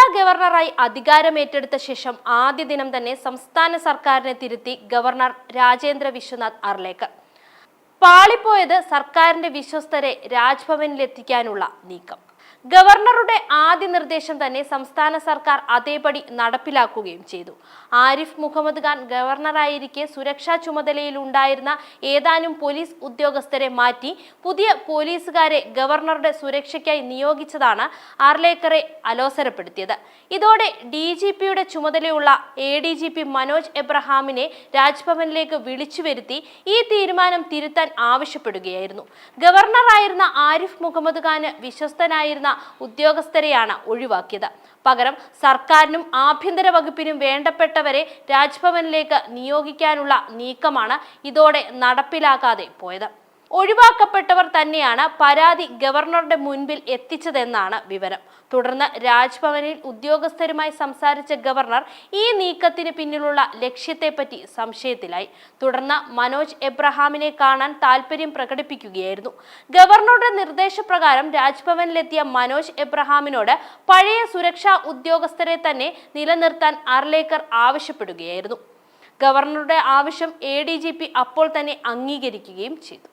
കേരള ഗവർണറായി അധികാരമേറ്റെടുത്ത ശേഷം ആദ്യ ദിനം തന്നെ സംസ്ഥാന സർക്കാരിനെ തിരുത്തി ഗവർണർ രാജേന്ദ്ര വിശ്വനാഥ് അർലേക്കർ പാളിപ്പോയത് സർക്കാരിന്റെ വിശ്വസ്തരെ രാജ്ഭവനിലെത്തിക്കാനുള്ള നീക്കം. ഗവർണറുടെ ആദ്യ നിർദ്ദേശം തന്നെ സംസ്ഥാന സർക്കാർ അതേപടി നടപ്പിലാക്കുകയും ചെയ്തു. ആരിഫ് മുഹമ്മദ് ഖാൻ ഗവർണറായിരിക്കെ സുരക്ഷാ ചുമതലയിൽ ഉണ്ടായിരുന്ന ഏതാനും പോലീസ് ഉദ്യോഗസ്ഥരെ മാറ്റി പുതിയ പോലീസുകാരെ ഗവർണറുടെ സുരക്ഷയ്ക്കായി നിയോഗിച്ചതാണ് ആർലേക്കറെ അലോസരപ്പെടുത്തിയത്. ഇതോടെ ഡി ജി പിയുടെ ചുമതലയുള്ള A D G P Manoj എബ്രഹാമിനെ രാജ്ഭവനിലേക്ക് വിളിച്ചു വരുത്തി ഈ തീരുമാനം തിരുത്താൻ ആവശ്യപ്പെടുകയായിരുന്നു. ഗവർണറായിരുന്ന ആരിഫ് മുഹമ്മദ് ഖാന് വിശ്വസ്തനായിരുന്ന ഉദ്യോഗസ്ഥരെയാണ് ഒഴിവാക്കിയത്. പകരം സർക്കാരിനും ആഭ്യന്തര വകുപ്പിനും വേണ്ടപ്പെട്ടവരെ രാജ്ഭവനിലേക്ക് നിയോഗിക്കാനുള്ള നീക്കമാണ് ഇതോടെ നടപ്പിലാക്കാതെ പോയത്. ഒഴിവാക്കപ്പെട്ടവർ തന്നെയാണ് പരാതി ഗവർണറുടെ മുൻപിൽ എത്തിച്ചതെന്നാണ് വിവരം. തുടർന്ന് രാജ്ഭവനിൽ ഉദ്യോഗസ്ഥരുമായി സംസാരിച്ച ഗവർണർ ഈ നീക്കത്തിന് പിന്നിലുള്ള ലക്ഷ്യത്തെപ്പറ്റി സംശയത്തിലായി. തുടർന്ന് മനോജ് എബ്രഹാമിനെ കാണാൻ താല്പര്യം പ്രകടിപ്പിക്കുകയായിരുന്നു. ഗവർണറുടെ നിർദ്ദേശപ്രകാരം രാജ്ഭവനിലെത്തിയ മനോജ് എബ്രഹാമിനോട് പഴയ സുരക്ഷാ ഉദ്യോഗസ്ഥരെ തന്നെ നിലനിർത്താൻ അർലേക്കർ ആവശ്യപ്പെടുകയായിരുന്നു. ഗവർണറുടെ ആവശ്യം എ അപ്പോൾ തന്നെ അംഗീകരിക്കുകയും ചെയ്തു.